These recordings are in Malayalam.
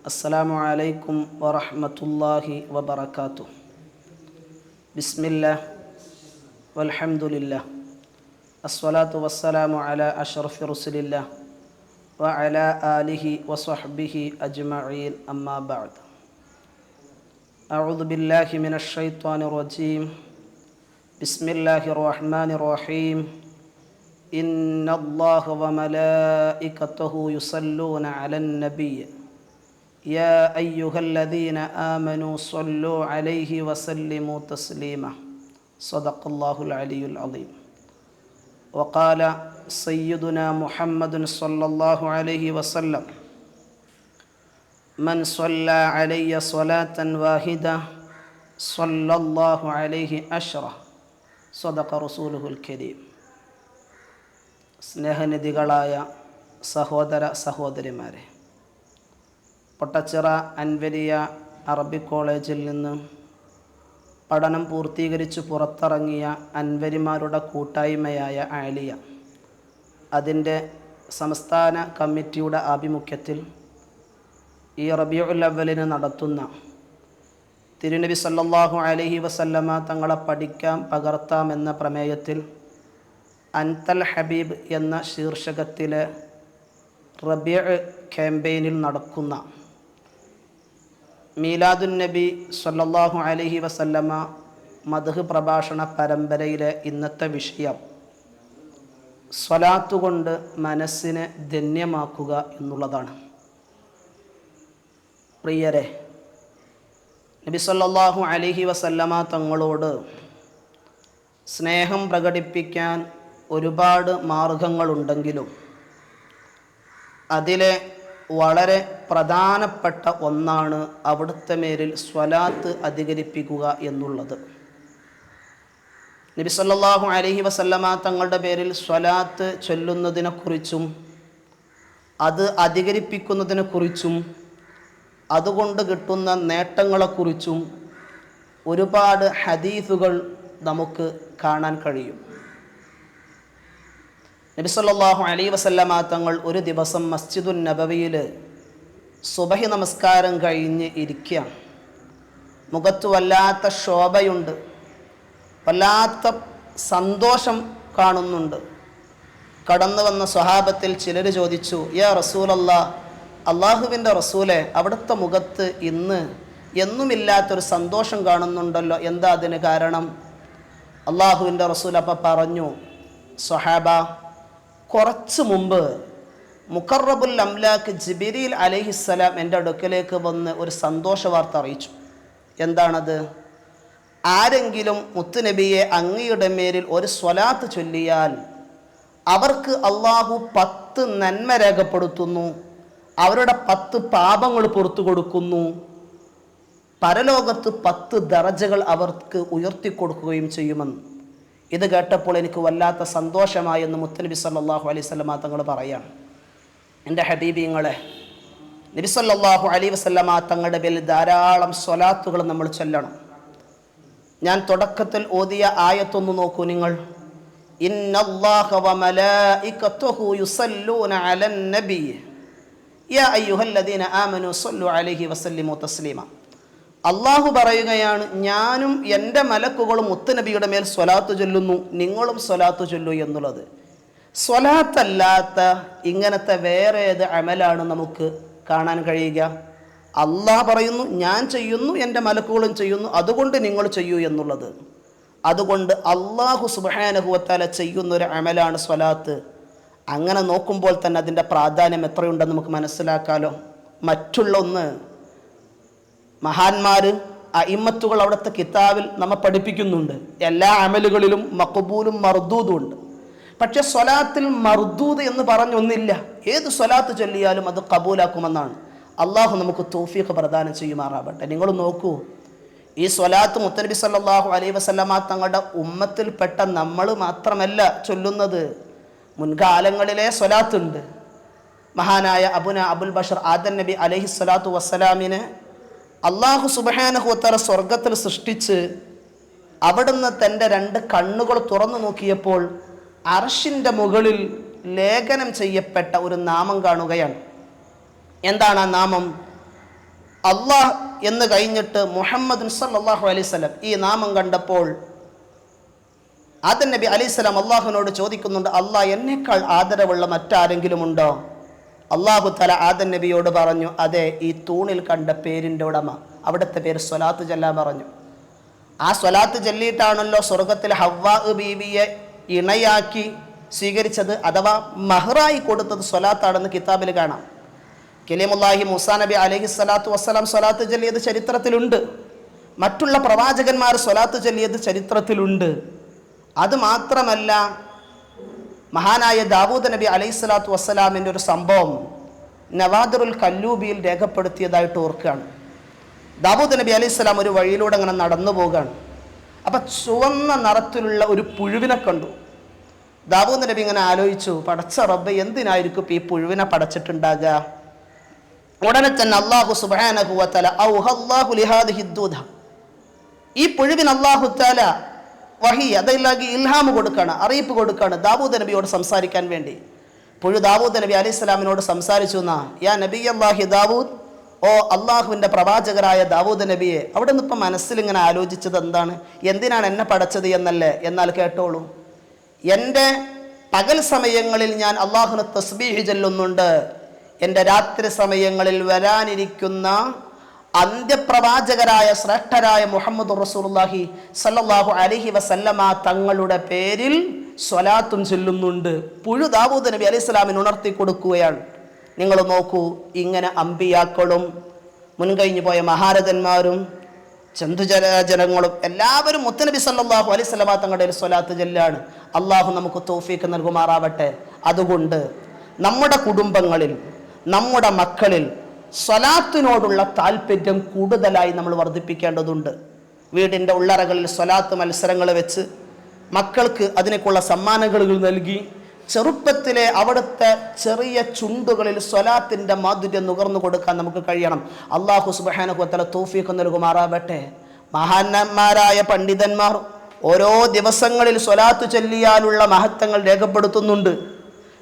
السلام عليكم ورحمة الله وبركاته. بسم الله والحمد لله. الصلاة والسلام على أشرف رسل الله وعلى آله وصحبه أجمعين. أما بعد. أعوذ بالله من الشيطان الرجيم. بسم الله الرحمن الرحيم. إن الله وملائكته يصلون على النبي. يا أيها الذين آمنوا صلوا عليه وسلموا تسليما صدق الله العلي العظيم وقال سيدنا محمد صلى الله عليه وسلم من صلى علي صلاة واحدة صلى الله عليه أشرة صدق رسوله الكريم സ്നേഹനിധികളായ സഹോദര സഹോദരിമാരെ പൊട്ടച്ചിറ അൻവരിയ അറബി കോളേജിൽ നിന്ന് പഠനം പൂർത്തീകരിച്ച് പുറത്തിറങ്ങിയ അൻവരിമാരുടെ കൂട്ടായ്മയായ ആലിയ. അതിന്റെ സംസ്ഥാന കമ്മിറ്റിയുടെ ആഭിമുഖ്യത്തിൽ ഈ റബിയുൽ അവലിന് നടത്തുന്ന തിരുനബി സല്ലാഹു അലഹി വസല്ലമ തങ്ങളെ പഠിക്കാം പകർത്താം എന്ന പ്രമേയത്തിൽ അൻതൽ ഹബീബ് എന്ന ശീർഷകത്തിലെ റബിയ ക്യാമ്പയിനിൽ നടക്കുന്ന മീലാദുൻ നബി സല്ലാഹു അലഹി വസല്ലമ മധു പ്രഭാഷണ പരമ്പരയിലെ ഇന്നത്തെ വിഷയം സ്വലാത്തുകൊണ്ട് മനസ്സിനെ ധന്യമാക്കുക എന്നുള്ളതാണ്. പ്രിയരെ നബി സല്ലാഹു അലഹി വസല്ലമ തങ്ങളോട് സ്നേഹം പ്രകടിപ്പിക്കാൻ ഒരുപാട് മാർഗങ്ങളുണ്ടെങ്കിലും അതിലെ വളരെ പ്രധാനപ്പെട്ട ഒന്നാണ് അവിടുത്തെ മേലിൽ സ്വലാത്ത് അധികരിപ്പിക്കുക എന്നുള്ളത്. നബി സല്ലല്ലാഹു അലൈഹി വസല്ലമ തങ്ങളുടെ പേരിൽ സ്വലാത്ത് ചൊല്ലുന്നതിനെക്കുറിച്ചും അത് അധികരിപ്പിക്കുന്നതിനെക്കുറിച്ചും അതുകൊണ്ട് കിട്ടുന്ന നേട്ടങ്ങളെക്കുറിച്ചും ഒരുപാട് ഹദീസുകൾ നമുക്ക് കാണാൻ കഴിയും. നബിസല്ലാഹു അലൈ വസല്ലമ തങ്ങൾ ഒരു ദിവസം മസ്ജിദുൻ നബവിയിൽ സുബഹി നമസ്കാരം കഴിഞ്ഞ് ഇരിക്കുക മുഖത്ത് വല്ലാത്ത ശോഭയുണ്ട്. വല്ലാത്ത സന്തോഷം കാണുന്നുണ്ട്. കടന്നു വന്ന സ്വഹാബത്തിൽ ചിലർ ചോദിച്ചു യാ റസൂലല്ല അള്ളാഹുവിന്റെ റസൂലെ അവിടുത്തെ മുഖത്ത് ഇന്ന് എന്നുമില്ലാത്തൊരു സന്തോഷം കാണുന്നുണ്ടല്ലോ. എന്താ അതിന് കാരണം? അള്ളാഹുവിന്റെ റസൂൽ അപ്പം പറഞ്ഞു സ്വഹാബ കുറച്ച് മുമ്പ് മുക്കറബുൽ അംലാക്ക് ജിബിരിൽ അലഹിസ്സലാം എന്റെ അടുക്കലേക്ക് വന്ന് ഒരു സന്തോഷ വാർത്ത അറിയിച്ചു. എന്താണത്? ആരെങ്കിലും മുത്തുനബിയെ അങ്ങയുടെ മേരിൽ ഒരു സ്വലാത്ത് ചൊല്ലിയാൽ അവർക്ക് അള്ളാഹു പത്ത് നന്മ രേഖപ്പെടുത്തുന്നു അവരുടെ പത്ത് പാപങ്ങൾ പുറത്തു കൊടുക്കുന്നു പരലോകത്ത് പത്ത് ദറജകൾ അവർക്ക് ഉയർത്തിക്കൊടുക്കുകയും ചെയ്യുമെന്ന്. ഇത് കേട്ടപ്പോൾ എനിക്ക് വല്ലാത്ത സന്തോഷമായെന്ന് മുത്തനബി സല്ലാഹു അലൈഹി സ്വലമ തങ്ങൾ പറയാണ്. എന്റെ ഹബീബിങ്ങളെ നബി സല്ലാഹു അലൈഹി വസ്ലമ തങ്ങളുടെ പേരിൽ ധാരാളം സ്വലാത്തുകൾ നമ്മൾ ചൊല്ലണം. ഞാൻ തുടക്കത്തിൽ ഓതിയ ആയത്തൊന്ന് നോക്കൂ നിങ്ങൾ. അള്ളാഹു പറയുകയാണ് ഞാനും എന്റെ മലക്കുകളും മുത്തുനബിയുടെ മേൽ സ്വലാത്തു ചൊല്ലുന്നു നിങ്ങളും സ്വലാത്തു ചൊല്ലു എന്നുള്ളത്. സ്വലാത്തല്ലാത്ത ഇങ്ങനത്തെ വേറെ ഏത് അമലാണ് നമുക്ക് കാണാൻ കഴിയുക? അള്ളാഹ് പറയുന്നു ഞാൻ ചെയ്യുന്നു എന്റെ മലക്കുകളും ചെയ്യുന്നു അതുകൊണ്ട് നിങ്ങൾ ചെയ്യൂ എന്നുള്ളത്. അതുകൊണ്ട് അള്ളാഹു സുബാനഹുവത്താല ചെയ്യുന്ന ഒരു അമലാണ് സ്വലാത്ത്. അങ്ങനെ നോക്കുമ്പോൾ തന്നെ അതിന്റെ പ്രാധാന്യം എത്രയുണ്ടെന്ന് നമുക്ക് മനസ്സിലാക്കാലോ? മറ്റുള്ള ഒന്ന് മഹാന്മാർ അയിമ്മത്തുകൾ അവിടുത്തെ കിതാബിൽ നമ്മെ പഠിപ്പിക്കുന്നുണ്ട്. എല്ലാ അമലുകളിലും മക്കബൂലും മർദൂദും ഉണ്ട്. പക്ഷെ സ്വലാത്തിൽ മർദൂദ് എന്ന് പറഞ്ഞൊന്നില്ല. ഏത് സ്വലാത്ത് ചൊല്ലിയാലും അത് കബൂലാക്കുമെന്നാണ്. അള്ളാഹു നമുക്ക് തോഫീഖ് പ്രദാനം ചെയ്യുമാറാവട്ടെ. നിങ്ങൾ നോക്കൂ. ഈ സ്വലാത്ത് മുത്തനബി സല്ലാഹു അലൈ വസല്ലമ തങ്ങളുടെ ഉമ്മത്തിൽപ്പെട്ട നമ്മൾ മാത്രമല്ല ചൊല്ലുന്നത്. മുൻകാലങ്ങളിലെ സ്വലാത്തുണ്ട്. മഹാനായ അബുന അബുൽ ബഷർ ആദൻ നബി അലഹി സ്വലാത്തു വസ്സലാമിന് അള്ളാഹു സുബഹാനഹുത്തറ സ്വർഗത്തിൽ സൃഷ്ടിച്ച് അവിടുന്ന് തന്റെ രണ്ട് കണ്ണുകൾ തുറന്നു നോക്കിയപ്പോൾ അർഷിന്റെ മുകളിൽ ലേഖനം ചെയ്യപ്പെട്ട ഒരു നാമം കാണുകയാണ്. എന്താണ് ആ നാമം? അള്ളാഹ് എന്ന് കഴിഞ്ഞിട്ട് മുഹമ്മദ് സല്ലാഹു അലൈവല്ലം ഈ നാമം കണ്ടപ്പോൾ ആദൻ നബി അലൈഹിസ്സലാം അള്ളാഹുവിനോട് ചോദിക്കുന്നുണ്ട് അള്ളാഹ് എന്നേക്കാൾ ആദരവുള്ള മറ്റാരെങ്കിലും ഉണ്ടോ? അള്ളാഹു തല ആദൻ നബിയോട് പറഞ്ഞു അതെ ഈ തൂണിൽ കണ്ട പേരിന്റെ ഉടമ. അവിടുത്തെ പേര് സ്വലാത്ത് ചെല്ലാൻ പറഞ്ഞു. ആ സ്വലാത്ത് ചെല്ലിയിട്ടാണല്ലോ സ്വർഗത്തിൽ ഹവ്വാ ബീവിയെ ഇണയാക്കി സ്വീകരിച്ചത് അഥവാ മഹറായി കൊടുത്തത് സ്വലാത്താണെന്ന് കിതാബിൽ കാണാം. കലീമുല്ലാഹി മുസാ നബി അലഹി സ്വലാത്തു വസ്സലാം സ്വലാത്ത് ചൊല്ലിയത് ചരിത്രത്തിലുണ്ട്. മറ്റുള്ള പ്രവാചകന്മാർ സ്വലാത്ത് ചൊല്ലിയത് ചരിത്രത്തിലുണ്ട്. അത് മാത്രമല്ല മഹാനായ ദാവൂദ് നബി അലൈഹി സ്വലാത്തു വസ്സലാമിന്റെ ഒരു സംഭവം നവാദറുൽ കല്ലൂബിയിൽ രേഖപ്പെടുത്തിയതായിട്ട് ഓർക്കുകയാണ്. ദാവൂദ് നബി അലൈഹി സ്വലാം ഒരു വഴിയിലൂടെ അങ്ങനെ നടന്നു പോവുകയാണ്. അപ്പം ചുവന്ന നിറത്തിലുള്ള ഒരു പുഴുവിനെ കണ്ടു. ദാവൂദ് നബി ഇങ്ങനെ ആലോചിച്ചു പടച്ച റബ്ബ് എന്തിനായിരിക്കും ഈ പുഴുവിനെ പടച്ചിട്ടുണ്ടാകുക ഉടനെ തന്നെ അള്ളാഹു സുബാനഹുവല ഈ പുഴുവിന് അള്ളാഹു താല വഹി അതല്ലാക്കി ഇൽഹാമ് കൊടുക്കുകയാണ് അറിയിപ്പ് കൊടുക്കുകയാണ് ദാവൂദ് നബിയോട് സംസാരിക്കാൻ വേണ്ടി. പുഴു ദാവൂദ് നബി അലൈഹി സ്വലാമിനോട് സംസാരിച്ചു എന്നാ യാ നബി അള്ളാഹി ദാവൂദ് ഓ അള്ളാഹുവിന്റെ പ്രവാചകരായ ദാവൂദ് നബിയെ അവിടെ നിന്ന് ഇപ്പം മനസ്സിലിങ്ങനെ ആലോചിച്ചത് എന്താണ്? എന്തിനാണ് എന്നെ പടച്ചത് എന്നല്ലേ? എന്നാൽ കേട്ടോളൂ. എന്റെ പകൽ സമയങ്ങളിൽ ഞാൻ അള്ളാഹുന് തസ്ബീഹ് ചെല്ലുന്നുണ്ട്. എന്റെ രാത്രി സമയങ്ങളിൽ വരാനിരിക്കുന്ന അന്ത്യപ്രവാചകരായ ശ്രേഷ്ഠരായ മുഹമ്മദ് റസൂലുള്ളാഹി സല്ലാഹു അലഹി വസല്ലമ തങ്ങളുടെ പേരിൽ സ്വലാത്തും ചൊല്ലുന്നുണ്ട്. പുഴു ദാവൂദ് നബി അലൈഹി സ്വലാമിന് ഉണർത്തി കൊടുക്കുകയാണ്. നിങ്ങൾ നോക്കൂ ഇങ്ങനെ അമ്പിയാക്കളും മുൻകഴിഞ്ഞു പോയ മഹാരഥന്മാരും ചന്തുജനങ്ങളും എല്ലാവരും മുത്തനബി സല്ലാഹു അലൈഹി സ്വലാ തങ്ങളുടെ ഒരു സ്വലാത്ത് ചെല്ലാണ്. അള്ളാഹു നമുക്ക് തോഫീക്ക് നൽകുമാറാവട്ടെ. അതുകൊണ്ട് നമ്മുടെ കുടുംബങ്ങളിൽ നമ്മുടെ മക്കളിൽ സ്വലാത്തിനോടുള്ള താല്പര്യം കൂടുതലായി നമ്മൾ വർദ്ധിപ്പിക്കേണ്ടതുണ്ട്. വീടിന്റെ ഉള്ളറകളിൽ സ്വലാത്ത് മത്സരങ്ങൾ വെച്ച് മക്കൾക്ക് അതിനേക്കുള്ള സമ്മാനങ്ങൾ നൽകി ചെറുപ്പത്തിലെ അവിടുത്തെ ചെറിയ ചുണ്ടുകളിൽ സ്വലാത്തിന്റെ മാധുര്യം നുകർന്നു കൊടുക്കാൻ നമുക്ക് കഴിയണം. അള്ളാഹു സുബാനഹുത്തല തോഫീക്ക് നൽകുമാറാവട്ടെ. മഹാന്മാരായ പണ്ഡിതന്മാർ ഓരോ ദിവസങ്ങളിൽ സ്വലാത്ത് ചൊല്ലിയാലുള്ള മഹത്വങ്ങൾ രേഖപ്പെടുത്തുന്നുണ്ട്.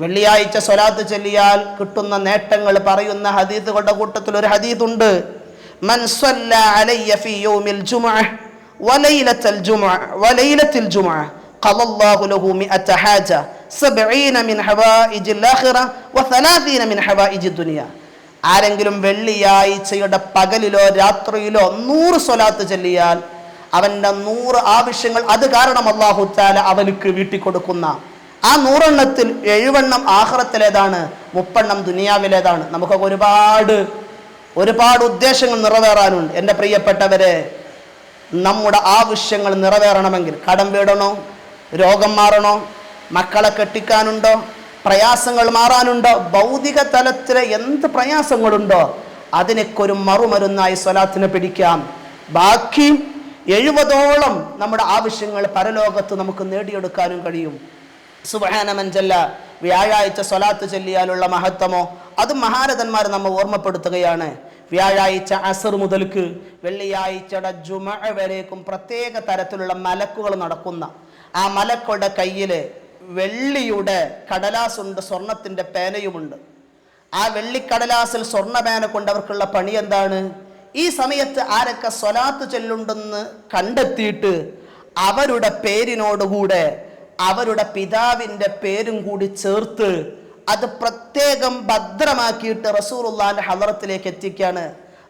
വെള്ളിയാഴ്ച സ്വലാത്ത് ചൊല്ലിയാൽ കിട്ടുന്ന നേട്ടങ്ങൾ പറയുന്ന ഹദീത്തുകളുടെ കൂട്ടത്തിൽ ഒരു ഹദീത്തുണ്ട് ആരെങ്കിലും വെള്ളിയാഴ്ചയുടെ പകലിലോ രാത്രിയിലോ നൂറ് സ്വലാത്ത് ചൊല്ലിയാൽ അവന്റെ നൂറ് ആവശ്യങ്ങൾ അത് കാരണം അള്ളാഹു അവനുക്ക് വീട്ടിക്കൊടുക്കുന്ന ആ നൂറെണ്ണത്തിൽ എഴുവെണ്ണം ആഹ്റത്തിലേതാണ് മുപ്പെണ്ണം ദുനിയാവിലേതാണ്. നമുക്കൊക്കെ ഒരുപാട് ഒരുപാട് ഉദ്ദേശങ്ങൾ നിറവേറാനുണ്ട്. എന്റെ പ്രിയപ്പെട്ടവരെ നമ്മുടെ ആവശ്യങ്ങൾ നിറവേറണമെങ്കിൽ കടം വീടണോ രോഗം മാറണോ മക്കളെ കെട്ടിക്കാനുണ്ടോ പ്രയാസങ്ങൾ മാറാനുണ്ടോ ഭൗതിക തലത്തിലെ എന്ത് പ്രയാസങ്ങളുണ്ടോ അതിനൊക്കെ ഒരു മറുമരുന്നായി സ്വലാത്തിനെ പിടിക്കാം. ബാക്കി എഴുപതോളം നമ്മുടെ ആവശ്യങ്ങൾ പരലോകത്ത് നമുക്ക് നേടിയെടുക്കാനും കഴിയും. സുബഹാനമഞ്ചല്ല വ്യാഴാഴ്ച സ്വലാത്ത് ചൊല്ലിയാലുള്ള മഹത്വമോ അത് മഹാരഥന്മാർ നമ്മൾ ഓർമ്മപ്പെടുത്തുകയാണ്. വ്യാഴാഴ്ച അസർ മുതൽക്ക് വെള്ളിയാഴ്ചയുടെ ജുമ വരേക്കും പ്രത്യേക തരത്തിലുള്ള മലക്കുകൾ നടക്കുന്ന ആ മലക്കുകളുടെ കയ്യിൽ വെള്ളിയുടെ കടലാസുണ്ട് സ്വർണത്തിന്റെ പേനയുമുണ്ട്. ആ വെള്ളിക്കടലാസിൽ സ്വർണ പേന കൊണ്ട് അവർക്കുള്ള പണി എന്താണ്? ഈ സമയത്ത് ആരൊക്കെ സ്വലാത്ത് ചൊല്ലുണ്ടെന്ന് കണ്ടെത്തിയിട്ട് അവരുടെ പേരിനോടുകൂടെ അവരുടെ പിതാവിന്റെ പേരും കൂടി ചേർത്ത് അത് പ്രത്യേകം ഭദ്രമാക്കിയിട്ട് റസൂറുല്ലാന്റെ ഹലറത്തിലേക്ക് എത്തിക്കുകയാണ്.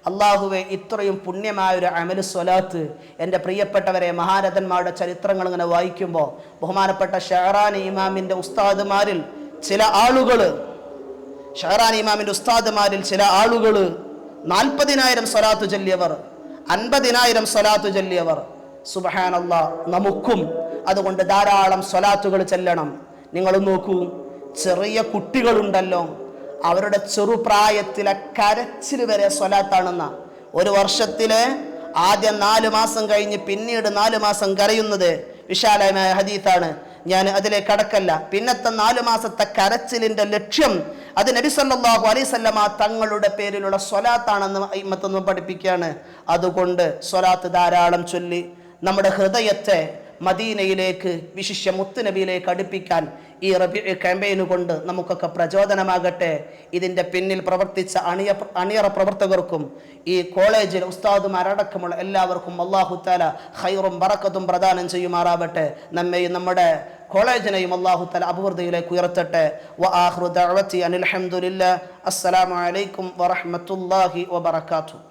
അള്ളാഹുവെ ഇത്രയും പുണ്യമായ ഒരു അമൽ സ്വലാത്ത് എന്റെ പ്രിയപ്പെട്ടവരെ മഹാരഥന്മാരുടെ ചരിത്രങ്ങൾ ഇങ്ങനെ വായിക്കുമ്പോൾ ബഹുമാനപ്പെട്ട ഷെഹറാനി ഇമാമിന്റെ ഉസ്താദുമാരിൽ ചില ആളുകൾ ഷെഹറാനി ഇമാമിന്റെ ഉസ്താദുമാരിൽ ചില ആളുകൾ നാൽപ്പതിനായിരം സ്വലാത്ത് ചൊല്ലിയവർ അൻപതിനായിരം സ്വലാത്ത് ചൊല്ലിയവർ. സുബഹാനല്ല നമുക്കും അതുകൊണ്ട് ധാരാളം സ്വലാത്തുകൾ ചെല്ലണം. നിങ്ങൾ നോക്കൂ ചെറിയ കുട്ടികളുണ്ടല്ലോ. അവരുടെ ചെറുപ്രായത്തിലെ കരച്ചിൽ വരെ സ്വലാത്താണെന്ന. ഒരു വർഷത്തിലെ ആദ്യം നാല് മാസം കഴിഞ്ഞ് പിന്നീട് നാല് മാസം കരയുന്നത് വിശാലമായ ഹദീത്താണ് ഞാൻ അതിലേക്ക് കടക്കല്ല. പിന്നത്തെ നാല് മാസത്തെ കരച്ചിലിന്റെ ലക്ഷ്യം അത് നബി സല്ലല്ലാഹു അലൈഹി സ്വല്ലമ തങ്ങളുടെ പേരിലുള്ള സ്വലാത്താണെന്ന് ഇമ്മത്തൊന്നും പഠിപ്പിക്കുകയാണ്. അതുകൊണ്ട് സ്വലാത്ത് ധാരാളം ചൊല്ലി നമ്മുടെ ഹൃദയത്തെ മദീനയിലേക്ക് വിശിഷ്യ മുത്തുനബിയിലേക്ക് അടുപ്പിക്കാൻ ഈ റബി ക്യാമ്പയിന് കൊണ്ട് നമുക്കൊക്കെ പ്രചോദനമാകട്ടെ. ഇതിന്റെ പിന്നിൽ പ്രവർത്തിച്ച അണിയ അണിയറ പ്രവർത്തകർക്കും ഈ കോളേജിൽ ഉസ്താദുമാരടക്കമുള്ള എല്ലാവർക്കും അള്ളാഹുത്താല ഹൈറും ബറക്കത്തും പ്രദാനം ചെയ്യുമാറാവട്ടെ. നമ്മയും നമ്മുടെ കോളേജിനെയും അള്ളാഹുത്താല അഭിവൃദ്ധിയിലേക്ക് ഉയർത്തട്ടെ. വ ആഹ്റു ദഅവത്തി അനിൽ ഹംദുലില്ലാ അസ്സലാമു അലൈക്കും വറഹ്മത്തുള്ളാഹി വബറകാതുഹു.